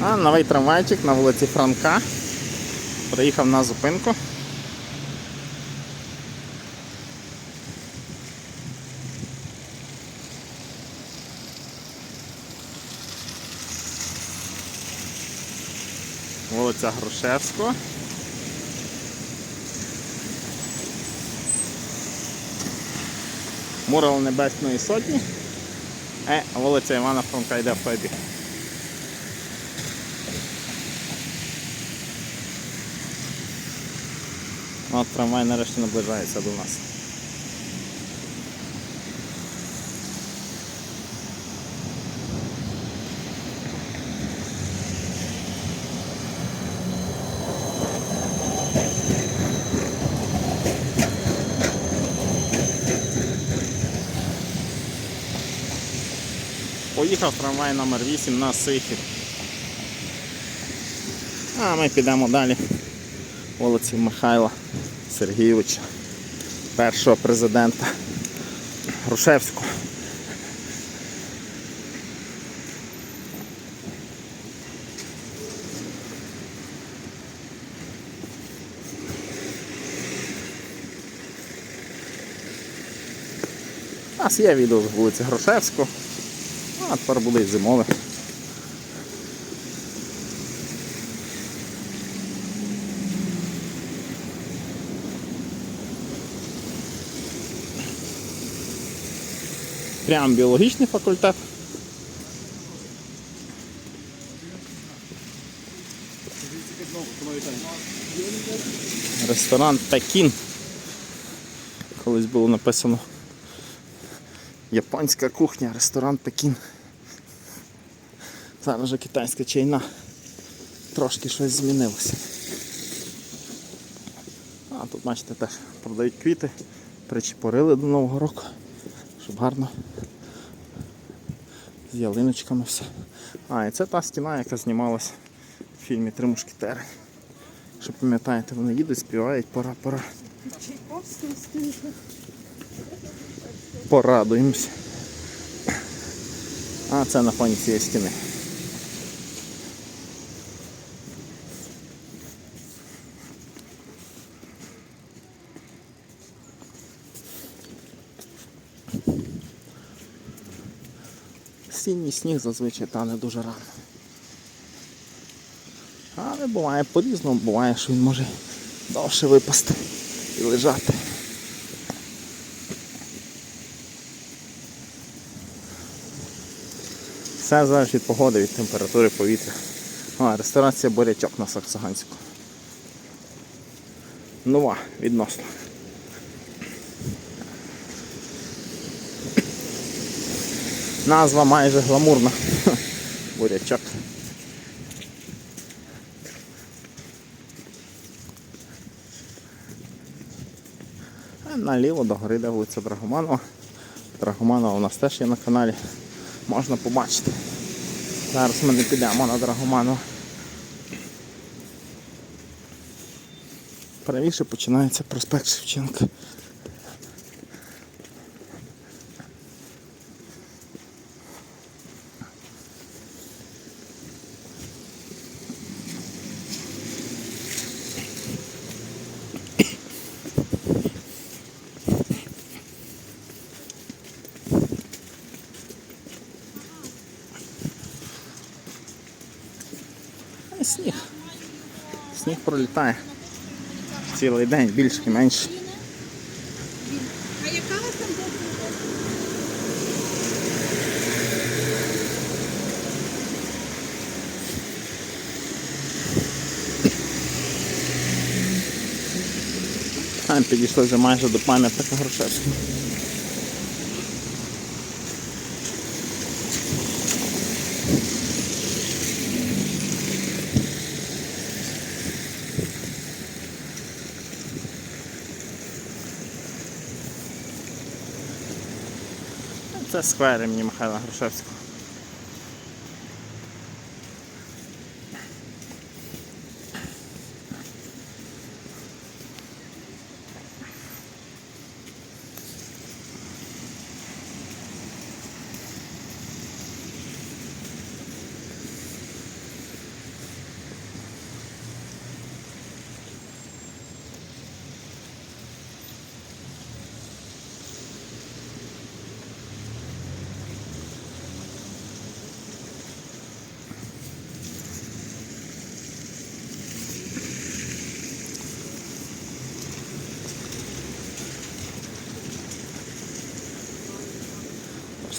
А новий трамвайчик на вулиці Франка. Приїхав на зупинку. Вулиця Грушевського. Мурал Небесної Сотні. Е, вулиця Івана Франка йде в той От трамвай нарешті наближається до нас. Поїхав трамвай номер 8 на Сихів. А ми підемо далі вулиці Михайла Сергійовича, першого президента Грушевського. У нас є відео з вулиці Грушевського, Ну, а тепер буде і зимове. Прям біологічний факультет. Ресторан Пекін. Колись було написано японська кухня, ресторан Пекін. Зараз вже китайська чайна. Трошки щось змінилося. А тут бачите теж продають квіти, причепорили до Нового року, щоб гарно з ялиночками все. А, і це та стіна, яка знімалась в фільмі Три мушкетери. Що пам'ятаєте, вони їдуть, співають, пора, пора. Порадуємось. А це на фоні цієї стіни. Сінній сніг зазвичай тане дуже рано. Але буває по-різному, буває, що він може довше випасти і лежати. Все залежить від погоди, від температури повітря. А, ресторація Борячок на Саксаганську. Нова відносно. Назва майже гламурна. Бурячок. А наліво до гори де вулиця Драгоманова. Драгоманова у нас теж є на каналі. Можна побачити. Зараз ми не підемо на Драгоманова. Правіше починається проспект Шевченка. Сніг пролітає. Цілий день, більше і менше. А яка у вас там? А, підійшли вже майже до пам'ятника Грушевського. Це сквер імені Михайла Грушевського.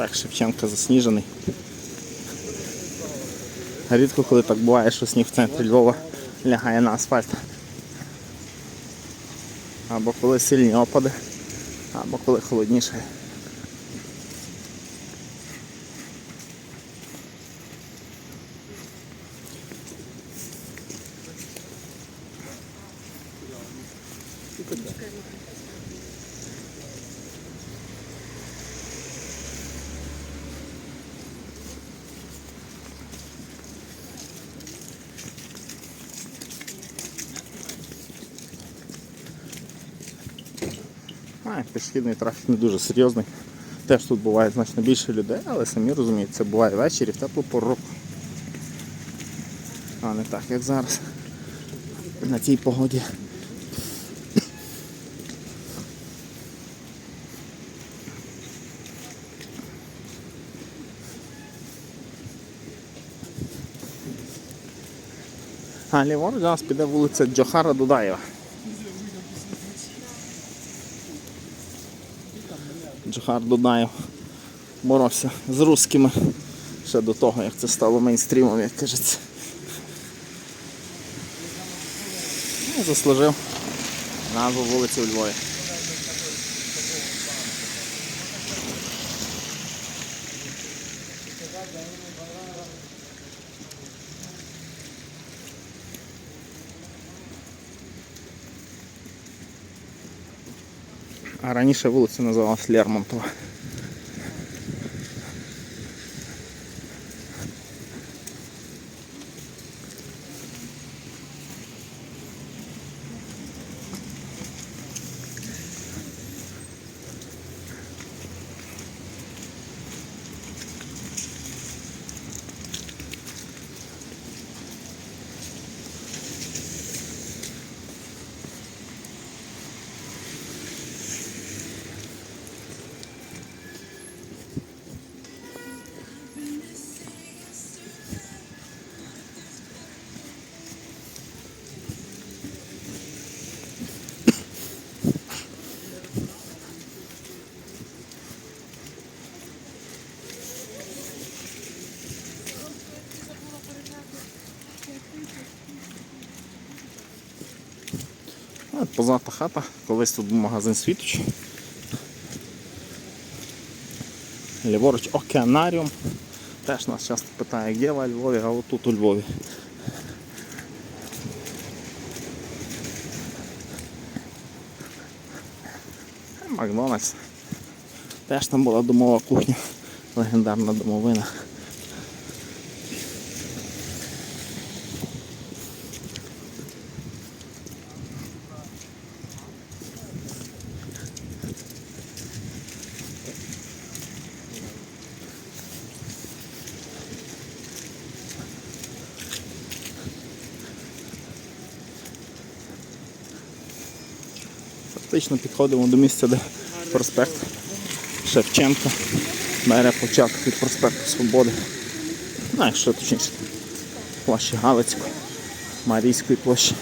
Проспект Шевченка засніжений. Рідко коли так буває, що сніг в центрі Львова лягає на асфальт. Або коли сильні опади, або коли холодніше. А, пішохідний трафік не дуже серйозний. Теж тут буває значно більше людей, але самі розумієте, це буває ввечері в теплу пору. А не так, як зараз. На цій погоді. А ліворуч нас піде вулиця Джохара Дудаєва. Джохар Дудаєв боровся з русскими ще до того, як це стало мейнстрімом, як кажеться. Ну, заслужив назву вулиці у Львові. Раніше вулиця називалась Лермонтова. Позата хата, колись тут магазин Світоч. Ліворуч океанаріум. Теж нас часто питає, де ви Львові, а отут у Львові. Макдональдс. Теж там була домова кухня, легендарна домовина. Фактично підходимо до місця, де проспект Шевченка бере початок від проспекту Свободи. Ну, якщо точніше, площі Галицької, Марійської площі.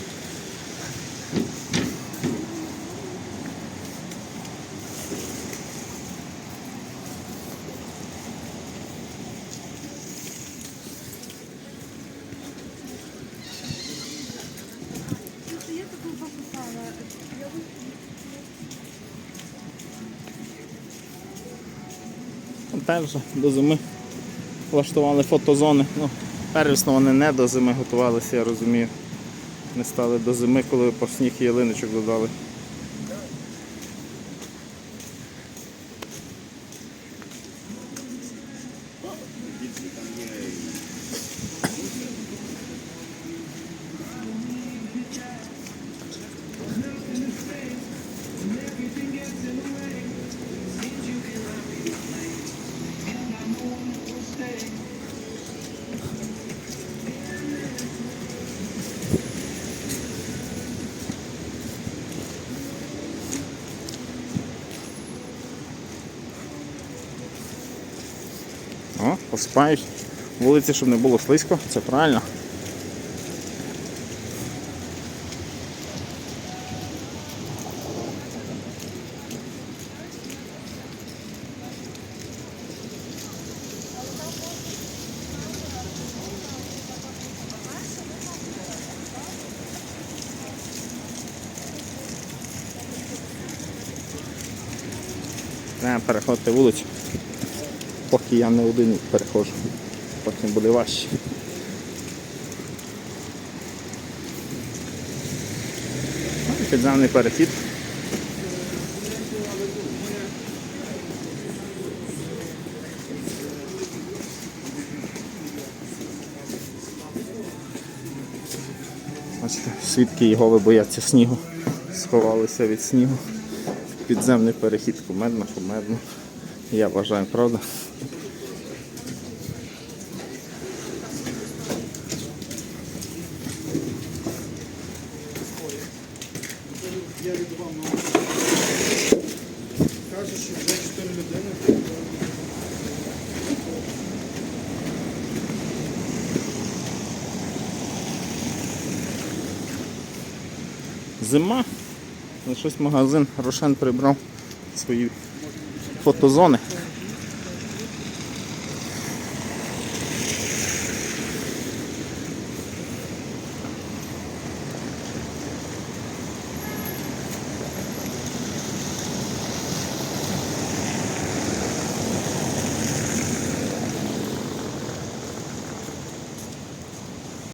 Теж до зими влаштували фотозони. Ну, первісно вони не до зими готувалися, я розумію. Не стали до зими, коли по сніг ялиночок додали. О, посипають вулиці, щоб не було слизько, це правильно. Треба переходити вулицю. Поки я не один переходжу. Потім буде важче. Ну, Підземний перехід. Бачите, свідки Єгови бояться снігу. Сховалися від снігу. Підземний перехід кумедно, кумедно. Я вважаю, правда? Каже, що вже 4 людини. Зима. Щось магазин Рошен прибрав свої фотозони.